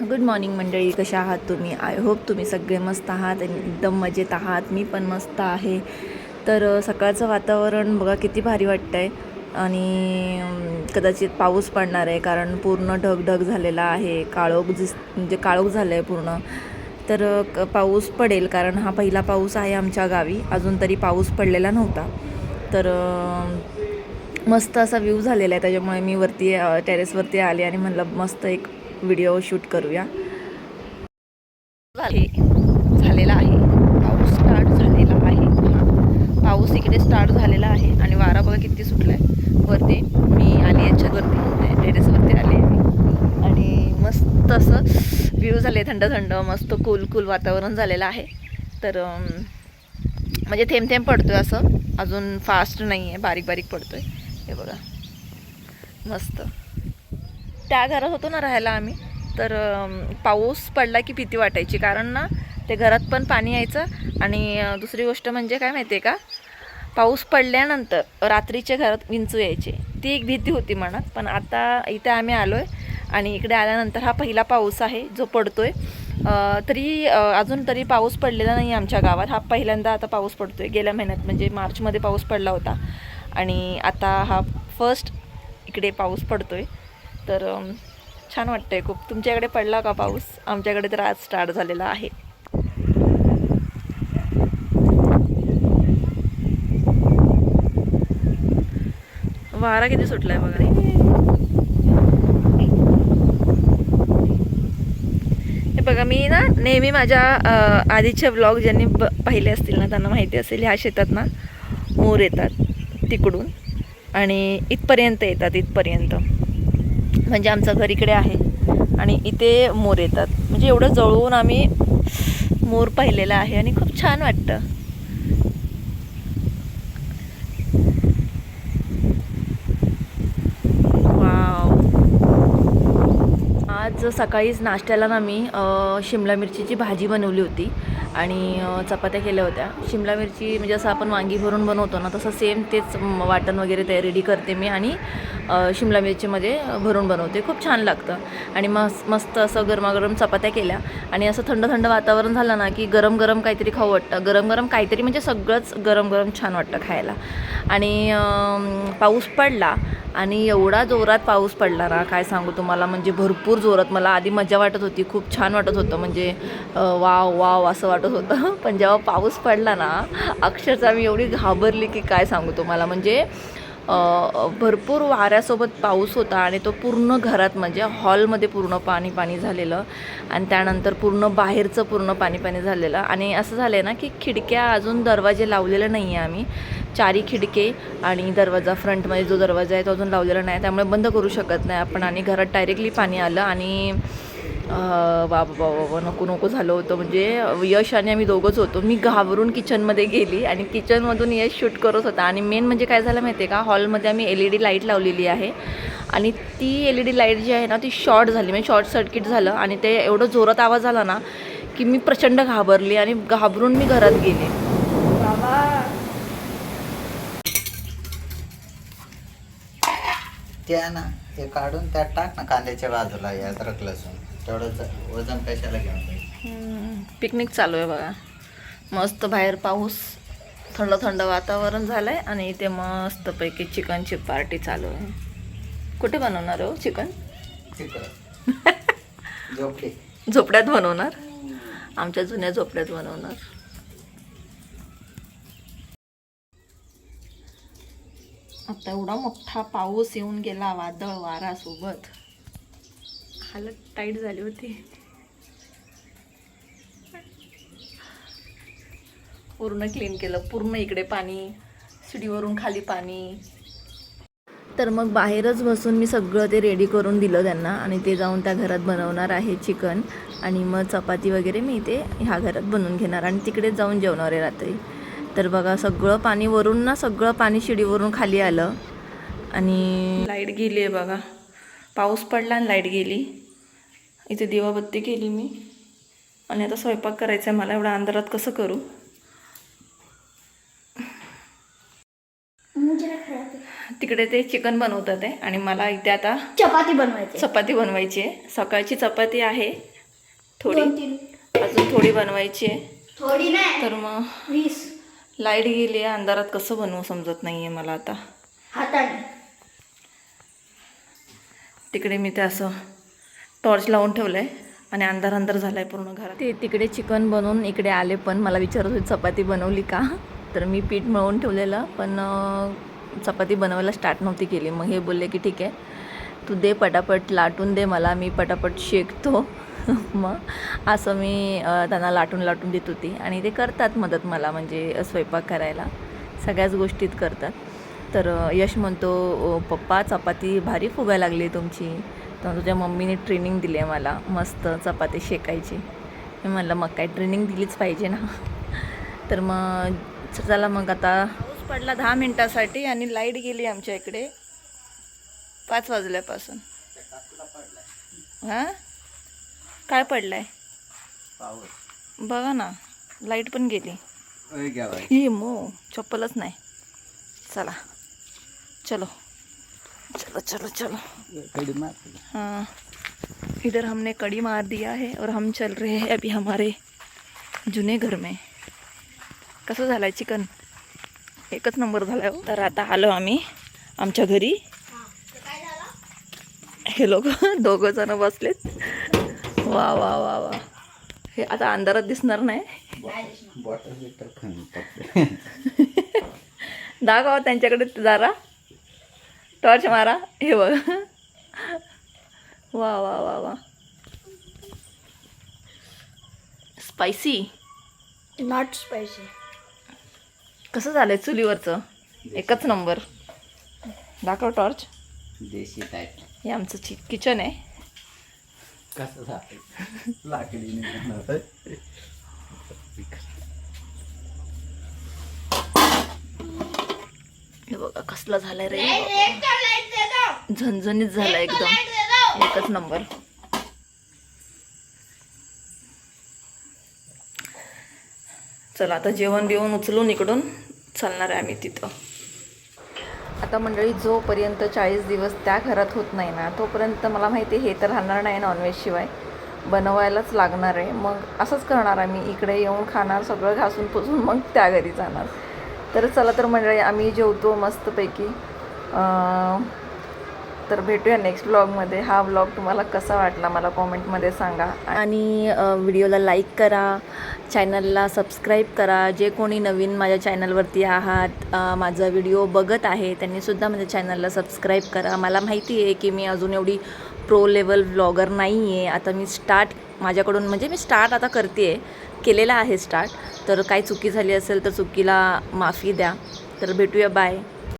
Good morning मंडळी. कशा आहात तुम्ही? आय होप तुम्ही सगळे मस्त आहात आणि एकदम मजेत आहात. मी पण मस्त आहे. तर सकाळचं वातावरण बघा किती भारी वाटतं आहे आणि कदाचित पाऊस पडणार आहे कारण पूर्ण ढगढग झालेला आहे. काळोख दिस म्हणजे काळोख झालं आहे पूर्ण. तर क पाऊस पडेल कारण हा पहिला पाऊस आहे आमच्या गावी. अजून तरी पाऊस पडलेला नव्हता. तर मस्त असा व्ह्यू झालेला आहे. त्याच्यामुळे मी वरती टेरेसवरती आले आणि म्हणलं मस्त एक व्हिडिओ शूट करूया. झालेला आहे. पाऊस स्टार्ट झालेला आहे. पाऊस इकडे स्टार्ट झालेला आहे आणि वारा बघा किती सुटला आहे वरती मी आली याच्यावरती टेरेसवरती आले आणि मस्त असं व्ह्यू झाले थंड थंड मस्त कूल कूल वातावरण झालेलं आहे. तर म्हणजे थेंब थेंब पडतो आहे असं. अजून फास्ट नाही आहे बारीक बारीक पडतो आहे हे बघा. मस्त. त्या घरात होतो ना राहायला आम्ही. तर पाऊस पडला की भीती वाटायची. कारण ना ते घरात पण पाणी यायचं आणि दुसरी गोष्ट म्हणजे काय माहिती आहे का? पाऊस पडल्यानंतर रात्रीच्या घरात विंचू यायचे. ती एक भीती होती मनात. पण आता इथे आम्ही आलो आहे आणि इकडे आल्यानंतर हा पहिला पाऊस आहे जो पडतो आहे तरी अजून तरी पाऊस पडलेला नाही आमच्या गावात. हा पहिल्यांदा आता पाऊस पडतो आहे गेल्या महिन्यात म्हणजे मार्चमध्ये पाऊस पडला होता. आणि आता हा फर्स्ट इकडे पाऊस पडतो आहे तर छान वाटतंय खूप. तुमच्याकडे पडला का पाऊस? आमच्याकडे तर आज स्टार्ट झालेला आहे. वारा किती सुटलाय बघा. हे बघा मी ना नेहमी माझ्या आधीचे ब्लॉग ज्यांनी ब पाहिले असतील ना त्यांना माहिती असेल ह्या शेतात ना मोर येतात तिकडून. आणि इथपर्यंत येतात इथपर्यंत. म्हणजे आमचं घर इकडे आहे. आणि इथे मोर येतात. म्हणजे एवढं जवळून आम्ही मोर पाहिलेला आहे आणि खूप छान वाटतं वाव आज सकाळीच नाश्त्याला ना मी शिमला मिरचीची भाजी बनवली होती आणि चपात्या केल्या होत्या. शिमला मिरची म्हणजे असं आपण वांगी भरून बनवतो ना तसं सेम तेच वाटण वगैरे ते रेडी करते मी आणि शिमला मिरचीमध्ये भरून बनवते. खूप छान लागतं. आणि मस्त मस्त असं गरमागरम चपात्या केल्या आणि असं थंड थंड वातावरण झालं ना की गरम गरम काहीतरी खाऊ वाटतं. गरम गरम काहीतरी म्हणजे सगळंच गरम गरम छान वाटतं खायला. आणि पाऊस पडला आणि एवढा जोरात पाऊस पडला ना काय सांगू तुम्हाला म्हणजे भरपूर जोरात. मला आधी मजा वाटत होती खूप छान वाटत होतं. म्हणजे वाव वाव असं वाटत होतं. पण जेव्हा पाऊस पडला ना अक्षरशः मी एवढी घाबरली की काय सांगू तुम्हाला. म्हणजे भरपूर वाऱ्यासोबत पाऊस होता आणि तो पूर्ण घरात म्हणजे हॉलमध्ये पूर्ण पाणी पाणी झालेलं आणि त्यानंतर पूर्ण बाहेरचं पूर्ण पाणी पाणी झालेलं. आणि असं झालं आहे ना की खिडक्या अजून दरवाजे लावलेले नाही आहे आम्ही. चारी खिडके आणि दरवाजा फ्रंटमध्ये जो दरवाजा आहे तो अजून लावलेला नाही. त्यामुळे बंद करू शकत नाही आपण आणि घरात डायरेक्टली पाणी आलं आणि अं, बाबा बाबा बाबा नको नको झालं होतं. म्हणजे यश आणि आम्ही दोघंच होतो. मी घाबरून किचनमध्ये गेली आणि किचनमधून यश शूट करत होता. आणि मेन म्हणजे काय झालं माहिती आहे का? हॉलमध्ये आम्ही एल ई डी लाइट लावलेली आहे. आणि ती एल ई डी लाइट जी आहे ना ती शॉर्ट झाली. म्हणजे शॉर्ट सर्किट झालं. आणि ते एवढं जोरात आवाज आला ना की मी प्रचंड घाबरली आणि घाबरून मी घरात गेले. बाबा. त्या ना हे काढून त्यात टाक ना कांद्याच्या बाजूला या अद्रक लसूण वजन कशाला घेऊन जाईल पिकनिक चालू आहे बघा. मस्त बाहेर पाऊस थंड थंड वातावरण झालं आहे आणि इथे मस्तपैकी चिकनची पार्टी चालू आहे. कुठे बनवणार हो चिकन? झोपड्यात बनवणार? आमच्या जुन्या झोपड्यात बनवणार. आता एवढा मोठा पाऊस येऊन गेला वादळ वारा सोबत. हालत टाईट झाली होती. पूर्ण क्लीन केलं पूर्ण इकडे पाणी शिडीवरून खाली पाणी. तर मग बाहेरच बसून मी सगळं ते रेडी करून दिलं त्यांना आणि ते जाऊन त्या घरात बनवणार आहे चिकन आणि मग चपाती वगैरे मी ते ह्या घरात बनवून घेणार आणि तिकडेच जाऊन जेवणार आहे रात्री. तर बघा सगळं पाणी वरून ना सगळं पाणी शिडीवरून खाली आलं आणि लाइट गेली आहे बघा. पाऊस पडला आणि लाइट गेली. इथे दिवाबत्ती केली मी. आणि आता स्वयंपाक करायचा आहे मला एवढ्या अंधारात कसं करू? तिकडे ते चिकन बनवतात आहे. आणि मला इथे आता चपाती बनवायची चपाती बनवायची आहे. सकाळची चपाती आहे. थोडी अजून थोडी बनवायची आहे. थोडी नाही. तर मग वीस. लाइट गेली आहे. अंधारात कसं बनवू समजत नाही आहे मला आता. हाताने. तिकडे मी ते असं टॉर्च लावून ठेवलं आहे आणि अंधार अंधार झाला आहे पूर्ण घरात. ते तिकडे चिकन बनवून इकडे आले पण मला विचारत होते चपाती बनवली का? तर मी पीठ मळून ठेवलेलं पण चपाती बनवायला स्टार्ट नव्हती केली. मग हे बोलले की ठीक आहे तू दे पटापट लाटून दे मला मी पटापट शेकतो. मग असं मी त्यांना लाटून लाटून देत होती. आणि ते करतात मदत मला म्हणजे स्वयंपाक करायला. सगळ्याच गोष्टीत करतात. तर यश म्हणतो पप्पा चपाती भारी फुगायला लागली तुमची. तर तुझ्या मम्मीने ट्रेनिंग दिली आहे मला मस्त चपाती शेकायची. मी म्हणलं मग काय ट्रेनिंग दिलीच पाहिजे ना. तर मग चला मग आता पाऊस पडला दहा मिनटासाठी आणि लाइट गेली आमच्या इकडे. पाच वाजल्यापासून. हां? काय पडलाय? पाऊस. बघा ना लाइट पण गेली. ही मो चप्पलच नाही. चला. चलो. चलो चलो चलो। कडी मार. हाँ। इधर हमने कड़ी मार दिया है और हम चल रहे हैं अभी हमारे जुने घर में। कसं झालं आहे चिकन? एकच नंबर झाला आहे हो. तर आता आलो आम्ही आमच्या घरी। हे लोक दोघं जण बसलेत। वा वा वा वा। हे आता अंधारात दिसणार नाही. दाखवा त्यांच्याकडे जरा. टॉर्च मारा हे बघ. वा वा वा वा. स्पायसी नॉट स्पायसी कसं झालंय चुलीवरचं? एकच नंबर. दाखव टॉर्च. देशी टाईप हे आमचं ची किचन आहे. कसं झालं लाकडी बनवतात. हे बघा कसला झालाय रे. झणझणीत झाला एकदम. एकच नंबर. चला आता जेवण बिवण उचलून इकडून चालणार आहे आम्ही तिथं. आता मंडळी जोपर्यंत चाळीस दिवस त्या घरात होत नाही ना तोपर्यंत मला माहिती आहे हे तर राहणार नाही नॉनव्हेजशिवाय बनवायलाच लागणार आहे. मग असंच करणार आम्ही इकडे येऊन खाणार सगळं घासून पुसून मग त्या घरी जाणार. तर चला तर मंडळी आम्ही जेवतो मस्तपैकी. तर भेटूया नेक्स्ट ब्लॉगमध्ये हा ब्लॉग तुम्हाला कसा वाटला मला कॉमेंटमध्ये सांगा. आणि व्हिडिओला लाईक करा चॅनलला सबस्क्राईब करा. जे कोणी नवीन माझ्या चॅनलवरती आहात माझा व्हिडिओ बघत आहे त्यांनीसुद्धा माझ्या चॅनलला सबस्क्राईब करा. मला माहिती आहे की मी अजून एवढी प्रो लेवल व्लॉगर नाही आहे आता मी स्टार्ट माझ्याकडून म्हणजे मी स्टार्ट आता करते आहे केलेला आहे स्टार्ट. तर काही चुकी झाली असेल तर चुकीला माफी द्या. तर भेटूया बाय.